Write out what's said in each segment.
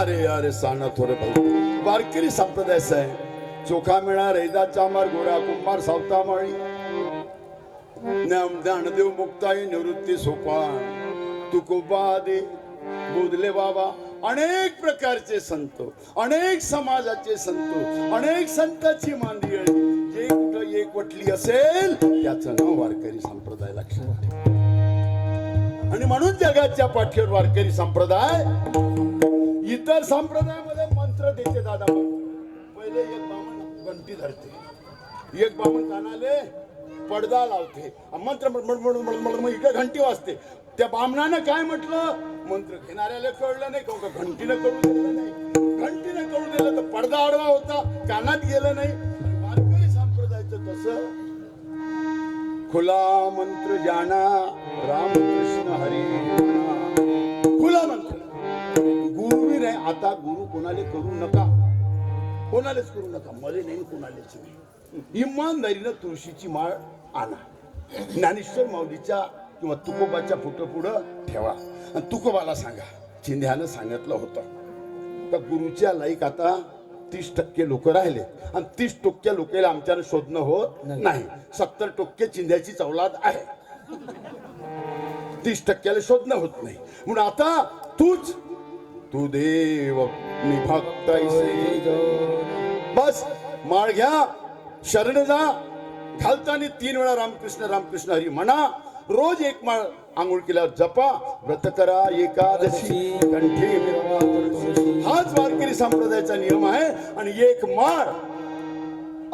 अरे अरे रे साना थोडं वारकरी संप्रदाय आहे चोखा मिळा रेदा चामार गोरा कुंभार सावता माळी ज्ञानदेव मुक्ताई निवृत्ती सोपान. तुकोबा दे बोधले बाबा अनेक प्रकारचे संत अनेक समाजाचे संत अनेक संतांची मांदी जे कुठं एक वटली असेल त्याचं नाव वारकरी संप्रदाय लक्षात आणि म्हणून जगाच्या पाठीवर वारकरी संप्रदाय इतर संप्रदायामध्ये मंत्र देते दादा पहिले एक बामण घंटी धरते. एक बामण कानाले पडदा लावते. मंत्र म्हण- इकडे घंटी वाजते. त्या बामणानं काय म्हटलं? मंत्र घेणाऱ्याला कळलं नाही का? घंटीनं कळू दिलं नाही. घंटीनं कळू दिलं तर पडदा आडवा होता. कानात गेलं नाही. वारकरी संप्रदायाचं तसं. खुला मंत्र जाना रामकृष्ण हरी. आता गुरु कोणाले करू नका? कोणालाच करू नका? मले नाही कोणालाच नाही. इमानदारीनं तुळशीची माळ आणा. ज्ञानेश्वर माऊलीच्या किंवा तुकोबाच्या फोटो पुढं ठेवा. आणि तुकोबाला सांगा चिंध्यानं सांगितलं होतं. तर गुरुच्या लाईक आता तीस टक्के लोक राहिले. आणि तीस टक्के लोकांना आमच्यानं शोधणं होत नाही. सत्तर टक्के चिंध्याची चौलाद आहे. तीस टक्क्याला शोधणं होत नाही. म्हणून आता तूच तू देव निभक्त बस माळ घ्या शरण जा. घालताना तीन वेळा रामकृष्ण रामकृष्ण हरी म्हणा. रोज एक माळ आंघोळ केल्यावर जपा. व्रत करा एकादशी कंठी हाच वारकरी संप्रदायाचा नियम आहे. आणि एक माळ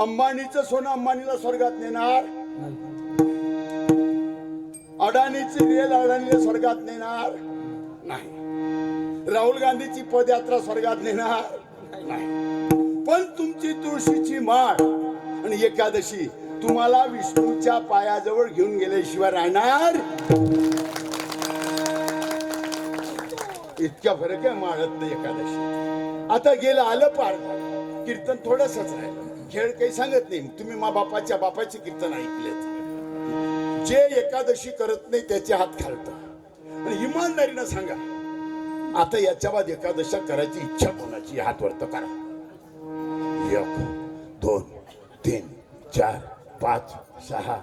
अंबानीचं सोनं अंबानीला स्वर्गात नेणार. अडाणीची रेल अडाणीला स्वर्गात नेणार. नाही. राहुल गांधीची पदयात्रा स्वर्गात नेणार? नाही. पण तुमची तुळशीची माळ आणि एकादशी तुम्हाला विष्णूच्या पायाजवळ घेऊन गेल्याशिवाय राहणार? इतक्या फरक आहे माळत नाही एकादशी. आता गेलं आलं पार. कीर्तन थोडसच राहिलं. खेळ काही सांगत नाही. तुम्ही मा बापाच्या बापाचे कीर्तन ऐकलेत. जे एकादशी करत नाही त्याचे हात खालत आणि इमानदारीनं सांगा. आता याच्या बाद एकादशा करायची इच्छा कोणाची? हात वरत करा. एक दोन तीन चार पाच सहा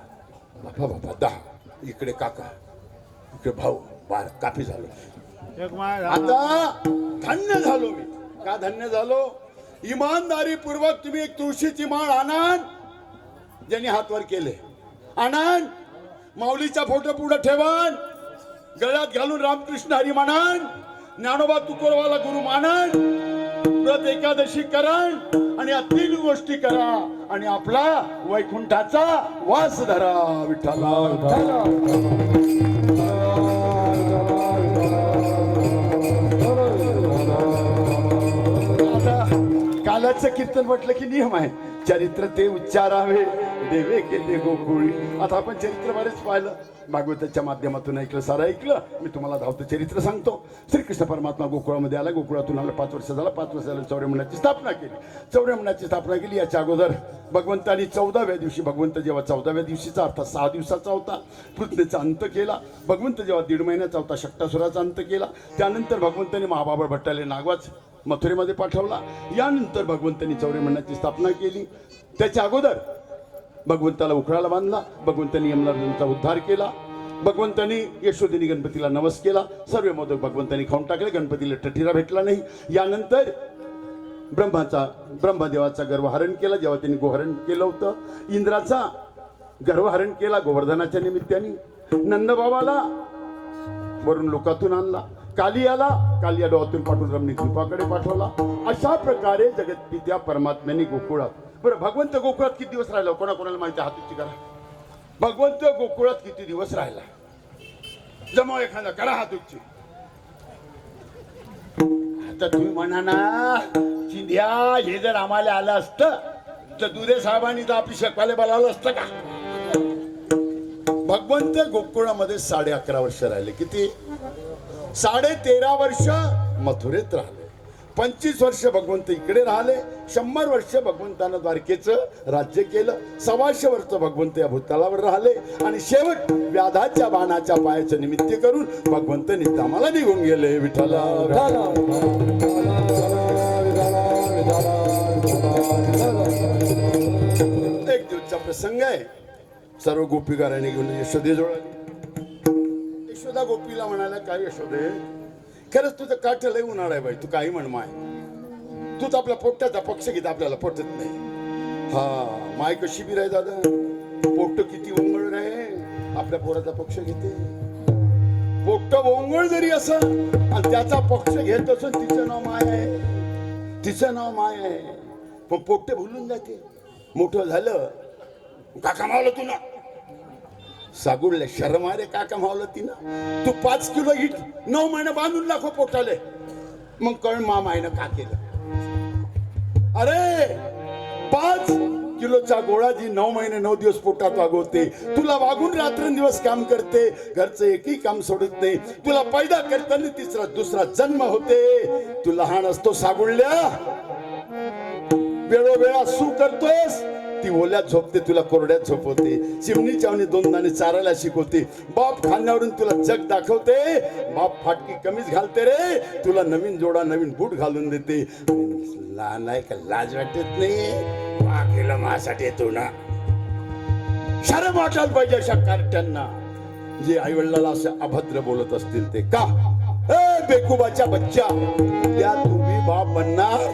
बापा बापा दहा. इकडे काका इकडे भाऊ बार काफी झालो. आता धन्य झालो मी. का धन्य झालो? इमानदारी पूर्वक तुम्ही एक तुळशीची माळ आणान ज्यांनी हातवर केले आणान माऊलीचा फोटो पुढे ठेवान गळ्यात घालून रामकृष्ण हरी मानान ज्ञानोबा तुकोरवाला गुरु मानन व्रत एकादशी करण आणि या तीन गोष्टी करा आणि आपला वैकुंठाचा वास धरा विठ्ठला. कालच कालाचं कीर्तन म्हटलं की नियम आहे. चरित्र ते उच्चारावे. देवे केले गोकुळी आता आपण चरित्र बरेच पाहिलं. भागवताच्या माध्यमातून ऐकलं सारं ऐकलं. मी तुम्हाला धावतं चरित्र सांगतो. श्रीकृष्ण परमात्मा गोकुळामध्ये आला. गोकुळातून आला पाच वर्ष झाला. पाच वर्ष झाला चौऱ्या महिन्याची स्थापना केली. चौऱ्या महिन्याची स्थापना केली. याच्या अगोदर भगवंतानी चौदाव्या दिवशी भगवंत जेव्हा चौदाव्या दिवशीचा अर्थात सहा दिवसाचा होता पृथ्वीचा अंत केला. भगवंत जेव्हा दीड महिन्याचा होता शक्तासुराचा अंत केला. त्यानंतर भगवंतानी महाबाबा भट्टाले नागवाच मथुरेमध्ये पाठवला. यानंतर भगवंतांनी चौरे म्हणण्याची स्थापना केली. त्याच्या अगोदर भगवंताला उखळाला बांधला. भगवंतांनी यमलाचा उद्धार केला. भगवंतांनी यशोदिनी गणपतीला नवस केला. सर्व मोदक भगवंतांनी खाऊन टाकले. गणपतीला टठीरा भेटला नाही. यानंतर ब्रह्माचा ब्रह्मदेवाचा गर्वहरण केला. जेव्हा त्यांनी गोहरण केलं होतं इंद्राचा गर्वहरण केला. गोवर्धनाच्या निमित्ताने नंदबाबाला वरून लोकातून आणला. कालियाला कालिया डोहातून पाठवून रमणी कृपाकडे पाठवला. अशा प्रकारे जगतपित्या परमात्म्याने गोकुळात. बरं भगवंत गोकुळात किती दिवस राहिला हो? कोणा कोणाला माहिती आहे? करा? भगवंत गोकुळात किती दिवस राहिला? जमा एखादा करा हातूची. तर आता तुम्ही म्हणा ना चिंध्या हे जर आम्हाला आलं असतं तर दुधे साहेबांनी तर आपली शकवाले बोलावलं असतं का? भगवंत गोकुळामध्ये साडे अकरा वर्ष राहिले. किती? साडे तेरा वर्ष मथुरेत राहिले. पंचवीस वर्ष भगवंत इकडे राहिले. शंभर वर्ष भगवंतानं द्वारकेचं राज्य केलं. सव्वाशे वर्ष भगवंत या भूतलावर राहिले. आणि शेवट व्याधाच्या बाणाच्या पायाचं निमित्त करून भगवंत निधामाला निघून गेले विठ्ठला. विठाला एक दिवसचा प्रसंग आहे. सर्व गोपीगाराने घेऊन यशोदेजवळ यशोदा गोपीला म्हणाला काय यशोदे? खरंच तुझं काठ लय उन्हाळा आहे बाई तू काही म्हण माय. तूच आपल्या पोट्याचा पक्ष घेत आपल्याला पटत नाही. हा माय कशी बी राय दादा पोट्ट किती ओंगळ रे आपल्या पोराचा पक्ष घेते. पोट्ट ओंगळ जरी असं आणि त्याचा पक्ष घेत असून तिचं नाव माय आहे तिचं नाव माय आहे. पण पोट्ट भुलून जाते. मोठं झालं का कमावलं तुला. सागुडले अरे काय का कमावलं तिनं तू पाच किलो इट नऊ महिने बांधून लाखो पोटाले. मग कळ मामायनं का केलं. अरे पाच किलोचा गोळा जी नऊ महिने नऊ दिवस पोटात वागवते तुला वागून रात्रंदिवस काम करते घरचं एकही काम सोडत नाही तुला पैदा करताना तिसरा दुसरा जन्म होते. तू लहान असतो सागुडल्या. वेळोवेळा सू करतोस ती ओल्यात झोपते तुला कोरड्यात झोपवते. चिमणी चावणी दोन दाणे चारायला शिकवते. बाप खांद्यावरून तुला जग दाखवते. बाप फाटकी कमीच घालते रे. तुला नवीन जोडा नवीन बूट घालून देते. लहान आहे का लाज वाटत नाही? वा केलं माझ्यासाठी येतो ना. शरम वाटायला पाहिजे अशा कार्ट्यांना. जे आई वडिलाला असं अभद्र बोलत असतील ते. का? ए बेकुबाच्या बच्चा. त्या तुम्ही बाप बनणार.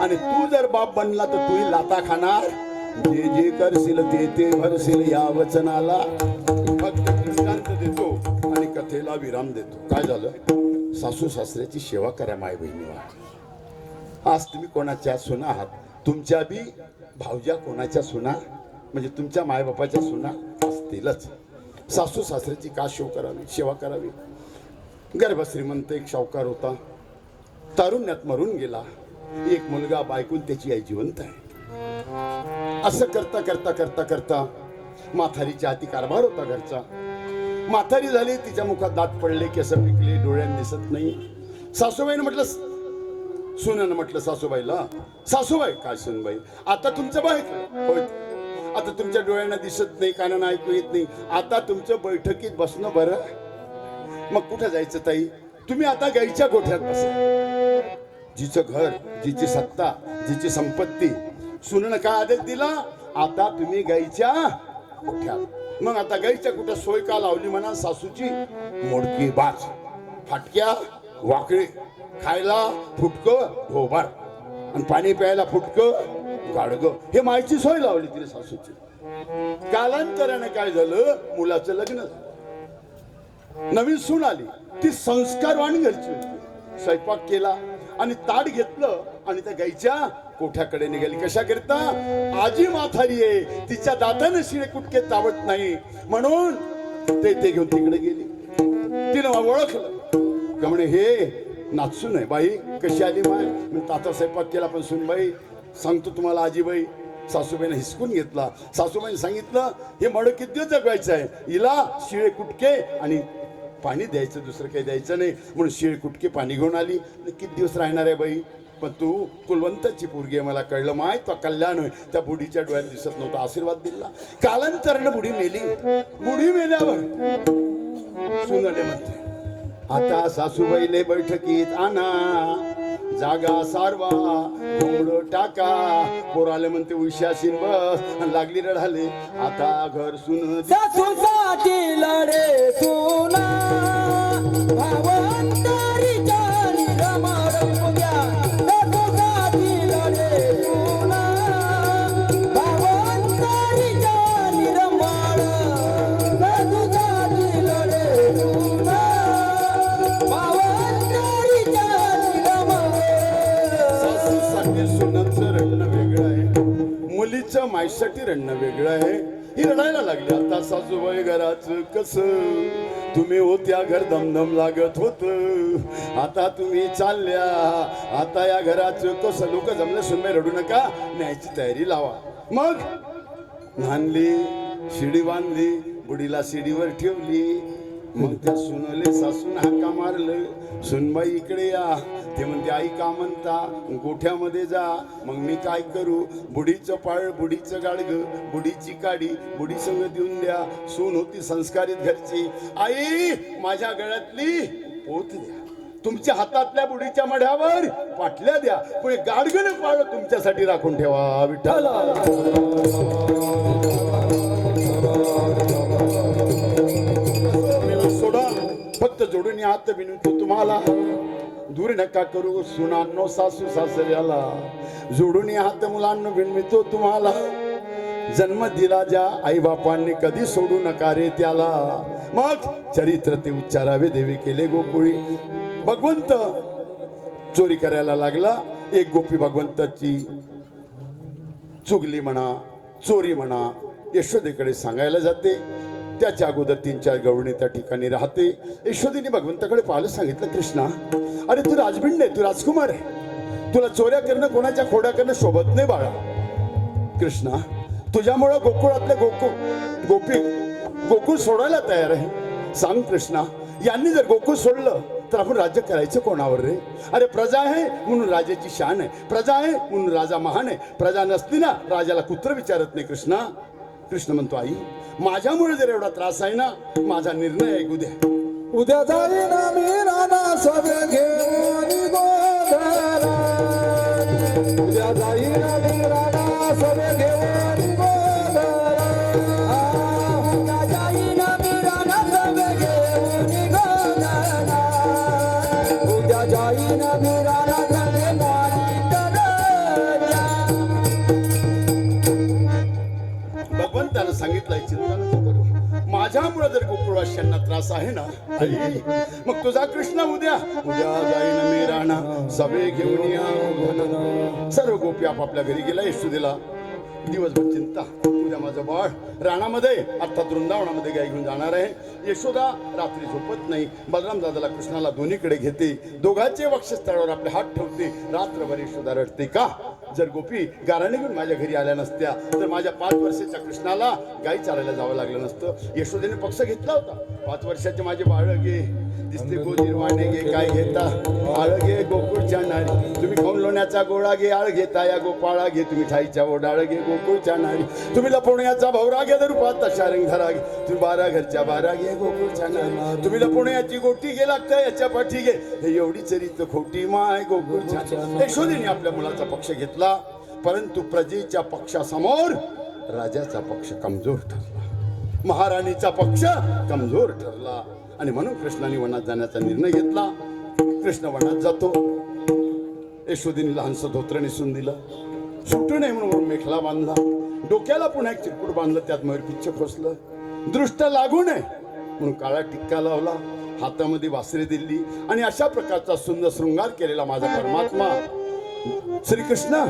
आणि तू जर बाप बनला तर तुही लाता खाणार. जे जे करशील ते ते भरशील या वचनाला. फक्त दृष्टांत देतो आणि कथेला विराम देतो. काय झालं? सासू सासऱ्याची सेवा करा माय बहिणी. आज तुम्ही कोणाच्या सुना आहात? तुमच्या बी भावज्या कोणाच्या सुना? म्हणजे तुमच्या मायबापाच्या सुना असतीलच. सासू सासऱ्याची का शेव करावी सेवा करावी? गर्भश्रीमंत एक शावकार होता. तारुण्यात मरून गेला. एक मुलगा बायकून त्याची आई जिवंत आहे. असं करता करता करता करता माथारीच्या हाती कारभार होता घरचा. माथारी झाली तिच्या मुखात दात पडले केस पिकले डोळ्यात दिसत नाही. सासूबाईनं म्हटलं सुनानं म्हटलं सासूबाईला सासूबाई काय सुनबाई आता तुमचं बाय होय. आता तुमच्या डोळ्यांना दिसत नाही कानानं ऐकू येत नाही. आता तुमचं बैठकीत बसणं बरं. मग कुठं जायचं ताई? तुम्ही आता गाईच्या गोठ्यात बसा. जिचं घर जिची सत्ता जिची संपत्ती सुनणं काय आदेश दिला आता तुम्ही गाईच्या मग आता गाईच्या कुठं सोय का लावली म्हणा सासूची? मोडकी बाज फाटक्या वाकळे खायला फुटक ढोबार आणि पाणी प्यायला फुटक गाडग. हे मायची सोय लावली तिने सासूची. कालांतराने काय झालं? मुलाचं लग्न झालं. नवीन सून आली. ती संस्कारवाणी घरची होती. स्वयंपाक केला आणि ताट घेतलं आणि त्या गाईच्या कोठ्याकडे निघाली? कशाकरिता? आजी माथारी आहे. तिच्या दातानं शिळे कुटके चावत नाही. म्हणून ते ते घेऊन तिकडे गेली. तिनं ओळखलं. का म्हणे हे नाचून आहे बाई. कशी आली माय? मी ताता स्वयंपाक केला पण सुनबाई सांगतो तुम्हाला आजीबाई. सासूबाईनं हिसकून घेतला. सासूबाईने सांगितलं हे मड किती दिवस जगवायचं आहे. हिला शिळे कुटके आणि पाणी द्यायचं. दुसरं काही द्यायचं नाही. म्हणून शिळे कुटके पाणी घेऊन आली. किती दिवस राहणार आहे बाई? पण तू कुलवंताची पोरगी आहे मला कळलं. माय तो कल्याण होय. त्या बुढीच्या डोळ्यात दिसत नव्हता. आशीर्वाद दिला. कालांतरानं बुढी मेली. बुढी मेल्यावर सुनले म्हणते आता सासूबाईले बैठकीत आणा. जागा सारवा. घोड टाका. पोराले म्हणते उशाशीन बस. लागली रडाले. आता घर सुन सासूसाठी लढे सुना. भावा रडणं वेगळं आहे. ही रडायला लागली. आता सासूबाई घराचं कस? तुम्ही होत्या घर दमदम लागत होत. आता तुम्ही चालल्या. आता या घराचं कसं? लोक जमलं सुनबाई रडू नका. न्यायची तयारी लावा. मग? नांदली शिडी बांधली बुडीला शिडीवर ठेवली. मग त्या सुनले सासून हाका मारलं. सुनबाई इकडे या. ते म्हणते आई का म्हणता? गोठ्यामध्ये जा. मग मी काय करू? बुढीचं पाळ बुढीचं गाडग बुढीची काडी बुढी संग देऊन द्या. सून होती संस्कारित घरची. आई माझ्या गळ्यातली पोत द्या. तुमच्या हातातल्या बुढीच्या मढ्यावर पाटल्या द्या. पण गाडगण पाळ तुमच्यासाठी राखून ठेवा विठ्ठला. फक्त जोडून या हात विनंती तुम्हाला. दूर नका करू सुनांनो सासू सासऱ्याला. जोडून या हात मुलांना विनवितो तुम्हाला. जन्म दिला ज्या आई बापांनी कधी सोडू नका रे त्याला. मग चरित्र ते उच्चारावे देवी केले गोकुळी. भगवंत चोरी करायला लागला. एक गोपी भगवंताची चुगली म्हणा चोरी म्हणा यशोदेकडे सांगायला जाते. त्याच्या अगोदर तीन चार गवळणी त्या ठिकाणी राहते. यशोदीने भगवंताकडे पाहायला सांगितलं कृष्णा अरे तू राजबिंड आहे तू राजकुमार आहे. तुला चोऱ्या करणं कोणाच्या खोड्या करणं शोभत नाही बाळा. कृष्णा तुझ्यामुळं गोकुळातल्या गोकुळ गोपी गोकुळ सोडायला तयार आहे. सांग कृष्णा यांनी जर गोकुळ सोडलं तर आपण राज्य करायचं कोणावर रे? अरे प्रजा आहे म्हणून राजाची शान आहे. प्रजा आहे म्हणून राजा महान आहे. प्रजा नसली ना राजाला कुत्र विचारत नाही कृष्णा. कृष्ण म्हणतो आई माझ्यामुळे जर एवढा त्रास आहे ना माझा निर्णय ऐकू द्या उद्या जाईन मी राणा सभे घेऊन गोधरा उद्या जाईन मी राणा सभे माझ्यामुळे जर गोकुळवासियांना त्रास आहे ना? आई, मग तुझा कृष्ण उद्या? उद्या जाईन मी राणा. सभे घेऊन या सर्व गोपी आपापल्या घरी गेला यशोदेला दिवसभर चिंता. उद्या माझं बाळ राणामध्ये अर्थात वृंदावनामध्ये गाय घेऊन जाणार आहे. यशोदा रात्री झोपत नाही. बलराम दादाला कृष्णाला दोन्हीकडे घेते. दोघांचे वक्षस्थळावर आपले हात ठेवते. रात्रभर यशोदा रडते का? जर गोपी गाराने घेऊन माझ्या घरी आल्या नसत्या तर माझ्या पाच वर्षाच्या कृष्णाला गाई चारायला जावं लागलं नसतं. यशोदेने पक्ष घेतला होता. पाच वर्षाचे माझे बाळ गे दिसते गोजीरवाणे गे काय घेता. बाळ गे गोकुळच्या नारी. तुम्ही लोण्याचा गोळा घे आळ घेता या गोपाळा घे तुम्ही ठाईच्या ओढाळ घे गोकुळच्या नारी तुम्ही लपवण्याचा भवरा घे रूपात तशा रंगधरा घे. तुम्ही बारा घरच्या बारा घे गोकुळच्या नारी तुम्ही लपवण्याची गोटी घे लागतं याच्या पाठी घे. हे एवढी चरित्र खोटी माय गोकुळच्या यशोदेने आपल्या मुलाचा पक्ष घेतला. परंतु प्रजेच्या पक्षासमोर राजाचा पक्ष कमजोर ठरला. महाराणीचा पक्ष कमजोर ठरला. आणि म्हणून कृष्णाने वनात जाण्याचा निर्णय घेतला. कृष्ण वनात जातो. यशोदीने लहानसं धोत्र नेसून दिलं. सुटू नये म्हणून मेखला बांधला. डोक्याला पुन्हा एक चिरकुट बांधलं त्यात मयूर पिच्छ खोसलं. दृष्ट लागू नये म्हणून काळा टिक्का लावला हातामध्ये वासरे दिली आणि अशा प्रकारचा सुंदर शृंगार केलेला माझा परमात्मा. श्रीकृष्ण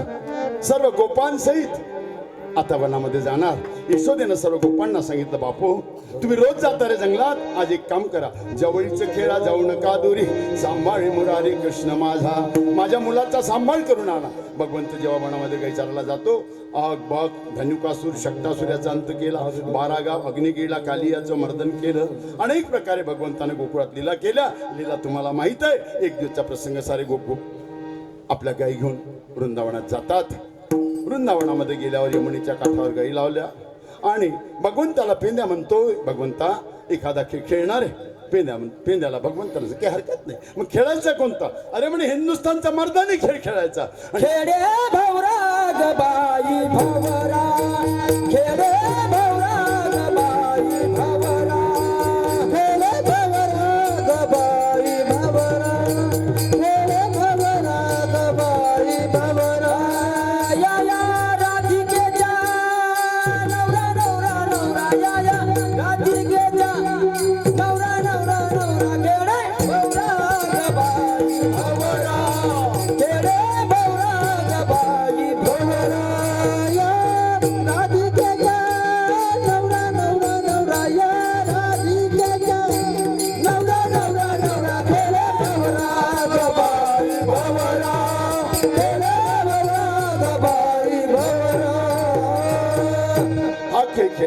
सर्व गोपांसहित आता वनामध्ये जाणार. यशोदेनं सर्व गोपांना सांगितलं बापू तुम्ही रोज जाता रे जंगलात. आज एक काम करा. जवळीचं खेळा जाऊ नका दुरी. सांभाळे मुरारी कृष्ण माझा. माझ्या मुलाचा सांभाळ करून आणा. भगवंत जेव्हा मनामध्ये काही चालला जातो आग बाग धनुकासूर शक्तासुर्याचा अंत केला बारा गाव अग्निगिळा कालियाचं मर्दन केलं अनेक प्रकारे भगवंताने गोकुळात लीला केल्या. लीला तुम्हाला माहीत आहे. एक दिवसचा प्रसंग सारे गोकुळ आपल्या गाई घेऊन वृंदावनात जातात. वृंदावनामध्ये गेल्यावर यमुनेच्या काठावर गाई लावल्या. आणि भगवंताला पेंद्या म्हणतो भगवंता एखादा खेळ खेळणार आहे. पेंद्या म्हण पेंद्याला भगवंताला काही हरकत नाही मग खेळायचा कोणता? अरे म्हणे हिंदुस्थानचा मर्दानी खेळ खेळायचा. खेडे भवराग बाई भवरा खेडे